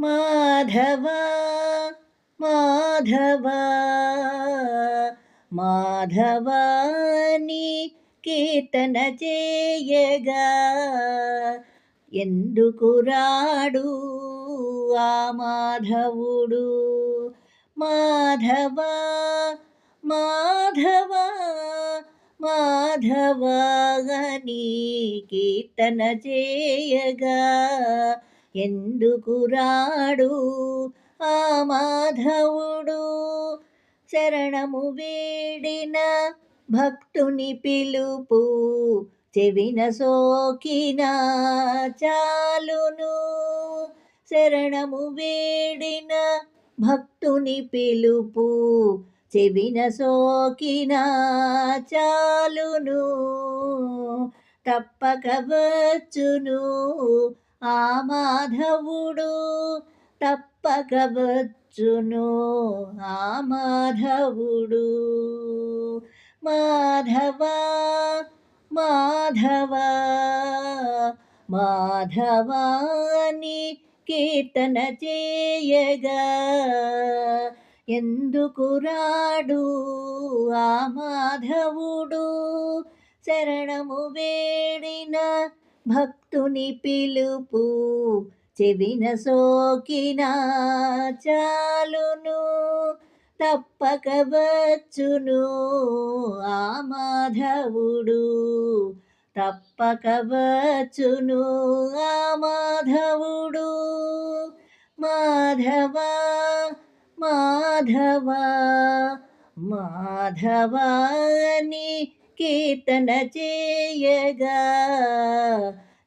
మాధవ మాధవ మాధవాని కీర్తన చేయగా. ఎందుకు రాడు ఆ మాధవుడు? మాధవ మాధవ మాధవ మాధవని కీర్తన చేయగా. ఎందుకు రాడు ఆ మాధవుడు శరణము వేడిన భక్తుని పిలుపు చెవిన సోకిన చాలును. శరణము వేడిన భక్తుని పిలుపు చెవిన సోకిన చాలును. తప్పక వచ్చును ఆ మాధవుడు తప్పక వచ్చును. ఆ మాధవుడు మాధవ మాధవ మాధవాని కీర్తన చేయగా. ఎందుకు రాడు ఆ మాధవుడు? శరణము వేడిన భక్తుని పిలుపు చెవిన సోకిన చాలును. తప్పక వచ్చును ఆ మాధవుడు. తప్పక వచ్చును ఆ మాధవుడు. మాధవ మాధవ మాధవాని కీర్తన చేయగా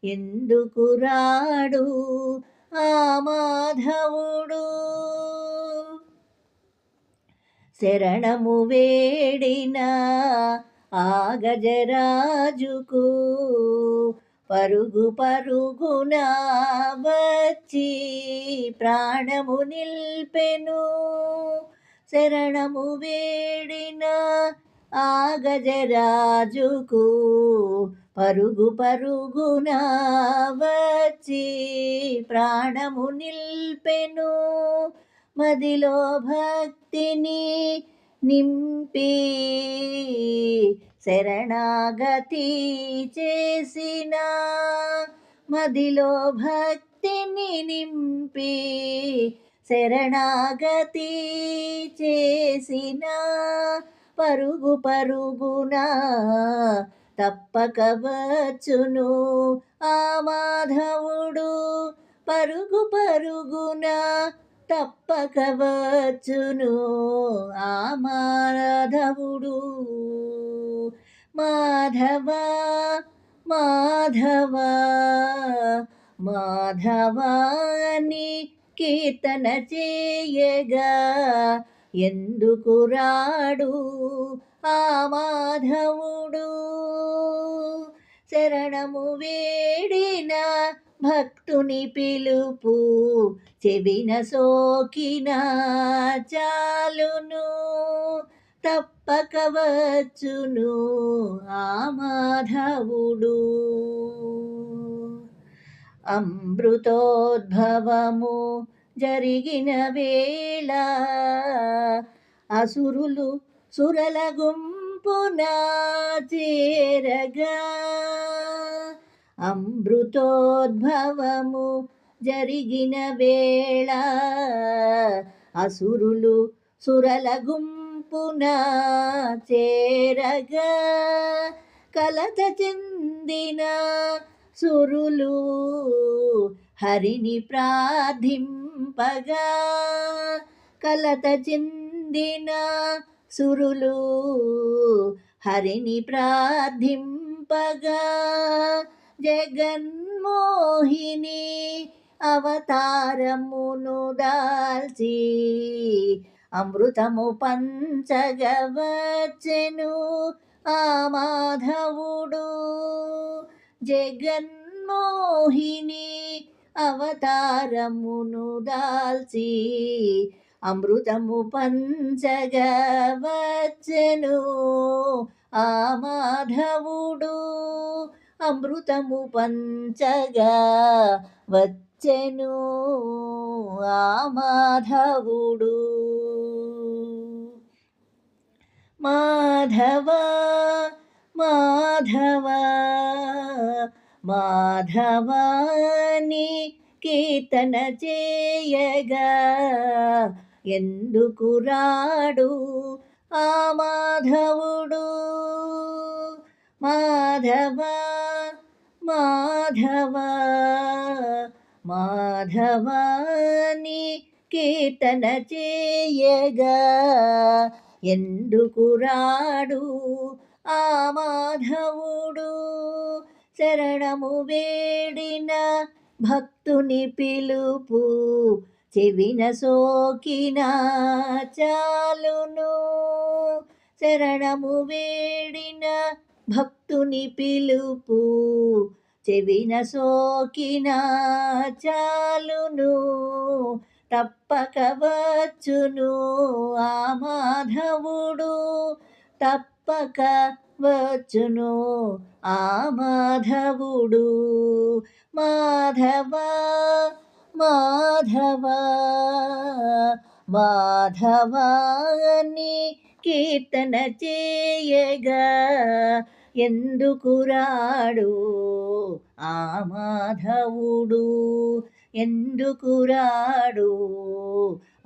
ఎందుకు రాడు ఆ మాధవుడు? శరణము వేడిన ఆ గజరాజుకు పరుగు పరుగున వచ్చి ప్రాణము నిల్పెను. శరణము వేడిన ఆ గజరాజుకు పరుగు పరుగున వచ్చి ప్రాణము నిల్పెను. మదిలో భక్తిని నింపి శరణాగతి చేసిన. మదిలో భక్తిని నింపి శరణాగతి చేసిన. పరుగు పరుగున తప్పక వచ్చును ఆ మాధవుడు పరుగు పరుగున తప్పక వచ్చును ఆ మాధవుడు. మాధవ మాధవ మాధవాని కీర్తన చేయగా ఎందుకు రాడు ఆ మాధవుడు? శరణము వేడిన భక్తుని పిలుపు చెవిన సోకిన చాలును. తప్పక వచ్చును ఆ మాధవుడు. అమృతోద్భవము జరిగిన వేళ అసురులు సురల గుంపున చేరగా. అమృతోద్భవము జరిగిన వేళ అసురులు సురల గుంపున చేరగా. కలత చెందిన సురులు హరిని ప్రార్థింపగా కలత చెందిన సురులు హరిని ప్రార్థింపగా జగన్మోహిని అవతారమును దాల్చి అమృతము పంచగవచ్చెను ఆ మాధవుడు జగన్మోహిని అవతారమును దాల్చి అమృతము పంచగవచ్చెను. ఆ మాధవుడు అమృతము పంచగా వచ్చెను ఆ మాధవుడు మాధవ మాధవ మాధవాని కీర్తన చేయగా ఎందుకు రాడు ఆ మాధవుడు? మాధవ మాధవ మాధవాని కీర్తన చేయగా ఎందుకు రాడు ఆ మాధవుడు? శరణము వేడిన భక్తుని పిలుపు చెవిన సోకిన చాలును. శరణము వేడిన భక్తుని పిలుపు చెవిన సోకిన చాలును. తప్పక వచ్చును ఆ మాధవుడు తప్పక వచ్చును ఆ మాధవుడు. మాధవ మాధవ మాధవాన్ని కీర్తన చేయగా. ఎందుకు రాడు ఆ మాధవుడు? ఎందుకు రాడు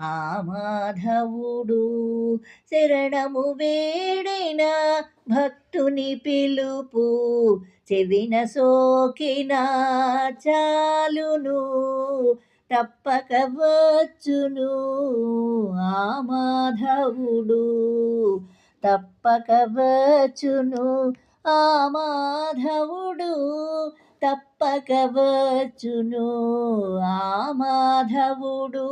ఆ మాధవుడు? శరణము వేడైనా భక్తుని పిలుపు చెవిన సోకిన చాలును తప్పక వచ్చును ఆ మాధవుడు. తప్పక వచ్చును ఆ మాధవుడు తప్పక వచ్చును ఆ మాధవుడు.